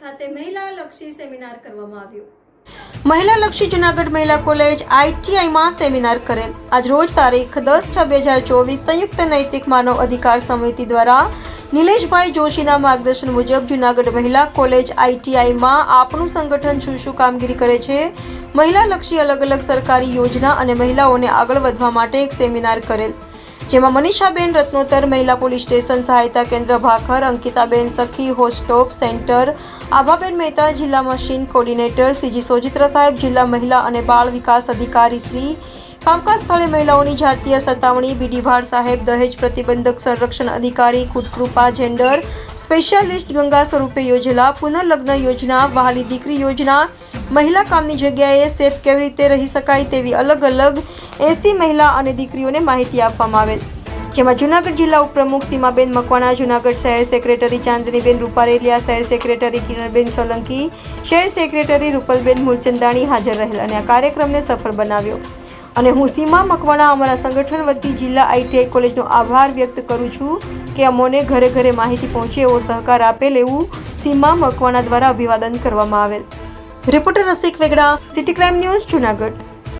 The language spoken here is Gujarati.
ખાતે મહિલાલક્ષી સેમિનાર કરવામાં આવ્યો. મહિલાલક્ષી જુનાગઢ મહિલા કોલેજ આઈટીઆઈમાં સેમિનાર કરેલ. આજ રોજ તારીખ દસ છ બે હજાર ચોવીસ સંયુક્ત નૈતિક માનવ અધિકાર સમિતિ દ્વારા નિલેશભાઈ જોશીના માર્ગદર્શન મુજબ જુનાગઢ મહિલા કોલેજ આઈટીઆઈમાં આપણું સંગઠન શું શું કામગીરી કરે છે? મહિલાલક્ષી અલગ અલગ સરકારી યોજના અને મહિલાઓને આગળ વધવા માટે એક સેમિનાર કરેલ. જેમાં મનીષાબેન રત્નોતર મહિલા પોલીસ સ્ટેશન સહાયતા કેન્દ્ર ભાખર, અંકિતાબેન સખી હોસ્ટોપ સેન્ટર, આભાબેન મહેતા, જિલ્લા મશીન કોર્ડિનેટર, સીજી સોજિત્રા સાહેબ, જિલ્લા મહિલા અને બાળ વિકાસ અધિકારી શ્રી, કામકાજ સ્થળે મહિલાઓની જાતીય સતાવણી બીડી ભાડ સાહેબ, દહેજ પ્રતિબંધક સંરક્ષણ અધિકારી કુટકૃપા જેન્ડર સ્પેશિયાલિસ્ટ ગંગા સ્વરૂપે યોજેલા પુનર્લગ્ન યોજના, વહાલી દીકરી યોજના, મહિલા કામની જગ્યાએ સેફ કેવી રીતે રહી શકાય તેવી અલગ અલગ એસી મહિલા અને દીકરીઓને માહિતી આપવામાં આવેલ. જેમાં જુનાગઢ જિલ્લા ઉપપ્રમુખ સીમાબેન મકવાણા, જુનાગઢ શહેર સેક્રેટરી ચાંદનીબેન રૂપારેલિયા, શહેર સેક્રેટરી કિરણબેન સોલંકી, શહેર સેક્રેટરી રૂપલબેન મૂલચંદાણી હાજર રહેલ અને આ કાર્યક્રમને સફળ બનાવ્યો. અને હું સીમા મકવાણા, અમારા સંગઠન વતી જિલ્લા આઈટીઆઈ કોલેજનો આભાર વ્યક્ત કરું છું. કે અમોને ઘરે ઘરે માહિતી પહોંચે એવો સહકાર આપેલ એવું સીમા મકવાણા દ્વારા અભિવાદન કરવામાં આવેલ. Reporter Rasik Vegada city crime news Junagadh.